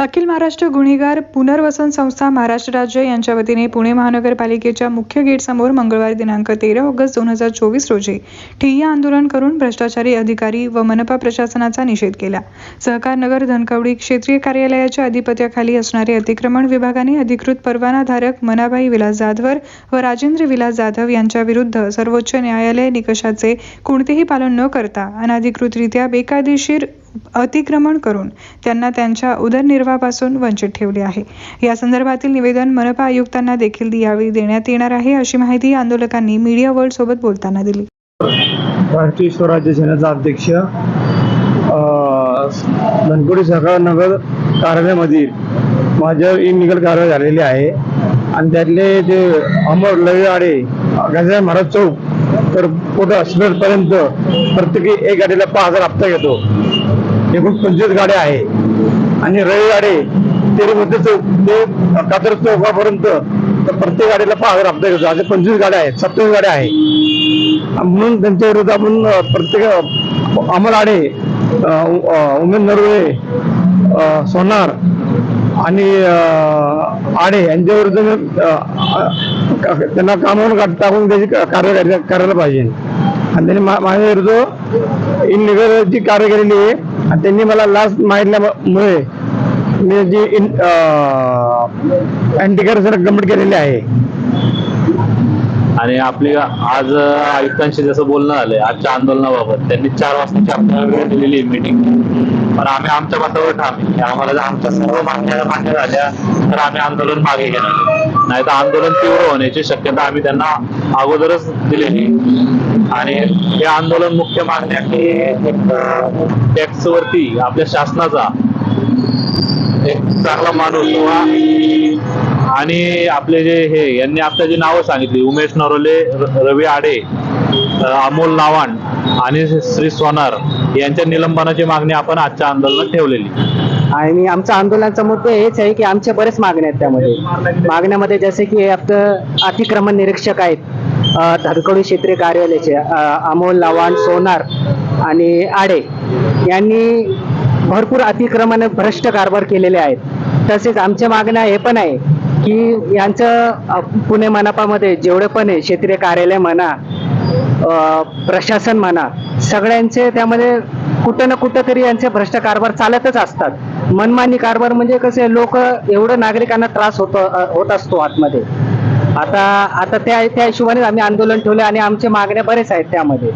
अखिल महाराष्ट्र गुन्हेगार पुनर्वसन संस्था महाराष्ट्र राज्य यांच्या वतीने पुणे महानगरपालिकेच्या मुख्य गेटसमोर मंगळवार दिनांक तेरा ऑगस्ट दोन हजार चोवीस रोजी ठिय्या आंदोलन करून भ्रष्टाचारी अधिकारी व मनपा प्रशासनाचा निषेध केला. सहकार नगर धनकवडी क्षेत्रीय कार्यालयाच्या अधिपत्याखाली असणारे अतिक्रमण विभागाने अधिकृत परवानाधारक मनाबाई विलास जाधवर व राजेंद्र विलास जाधव यांच्या विरुद्ध सर्वोच्च न्यायालय निकषाचे कोणतेही पालन न करता अनाधिकृतरित्या बेकायदेशीर अतिक्रमण करून त्यांना त्यांच्या उदरनिर्वाहापासून वंचित ठेवले आहे. या संदर्भातील निवेदन मनपा आयुक्तांना देखील यावेळी देण्यात येणार आहे अशी माहिती आंदोलकांनी मीडिया वर्ल्ड सोबत बोलताना दिली. राष्ट्रीय स्वराज्य सेनेचा अध्यक्ष धनकुडी सहकार नगर कार्यालयामधील माझ्यावर इनलिगल कारवाई झालेली आहे. आणि त्यातले ते अमर लवेआडे गजानन महाराज चौक तर पुढं हॉस्पिटलपर्यंत प्रत्येकी एक गाडीला पाच हजार हप्ता घेतो. एकूण पंचवीस गाड्या आहे. आणि रविवाडे तेरीमध्ये चौक ते कातर चौकापर्यंत तर प्रत्येक गाडीला पाच हजार हप्ता घेतो असे पंचवीस गाड्या आहेत सत्तावीस गाड्या आहे म्हणून त्यांच्या विरुद्ध आपण प्रत्येक अमर आडे उमेद नरवळे सोनार आणि आडे यांच्या विरुद्ध त्यांना कामावर टाकून त्याची क- करायला पाहिजे. आणि त्यांनी माझ्या विरुद्ध इन ची कारवाई आहे त्यांनी मला लास्ट माहितल्यामुळे मी जी इन अँटी करप्शन कंप्लीट केलेली आहे. आणि आपली आज आयुक्तांशी जसं बोलणं झालंय आजच्या आंदोलनाबाबत त्यांनी चार वाजताची आपल्याला वेळ दिलेली मीटिंग पण आम्ही आमच्या मतावर ठाम की आम्हाला जर आमच्या सर्व मागण्या मान्य झाल्या तर आम्ही आंदोलन मागे घेणार. नाही तर आंदोलन तीव्र होण्याची शक्यता आम्ही त्यांना अगोदरच दिलेली आणि हे आंदोलन मुख्य मागण्या की टॅक्स वरती आपल्या शासनाचा एक चांगला माणूस किंवा आणि आपले जे हे यांनी आपल्या जी नावं सांगितली उमेश नरोले रवी आडे अमोल नावाण आणि श्री सोनार यांच्या निलंबनाची मागणी आपण आजच्या आंदोलनात ठेवलेली. आणि आमचा आंदोलनाचा मुद्दा हेच आहे की आमच्या बरेच मागण्या आहेत त्यामध्ये. मागण्यामध्ये जसे की आपलं अतिक्रमण निरीक्षक आहेत. धडकडू क्षेत्रीय कार्यालयाचे अमोल लवाण सोनार आणि आडे यांनी भरपूर अतिक्रमण भ्रष्ट कारभार केलेले आहेत. तसेच आमच्या मागण्या हे पण आहे की यांचं पुणे मनापामध्ये जेवढे पण आहे क्षेत्रीय कार्यालय म्हणा प्रशासन म्हणा सगळ्यांचे त्यामध्ये कुठं ना कुठं तरी यांचे भ्रष्ट कारभार चालतच असतात. मनमानी कारभार म्हणजे कसे लोक एवढं नागरिकांना त्रास होतो होत असतो आतमध्ये. आता आता त्या त्या हिशोबाने आम्ही आंदोलन ठेवले आणि आमच्या मागण्या बरेच आहेत त्यामध्ये.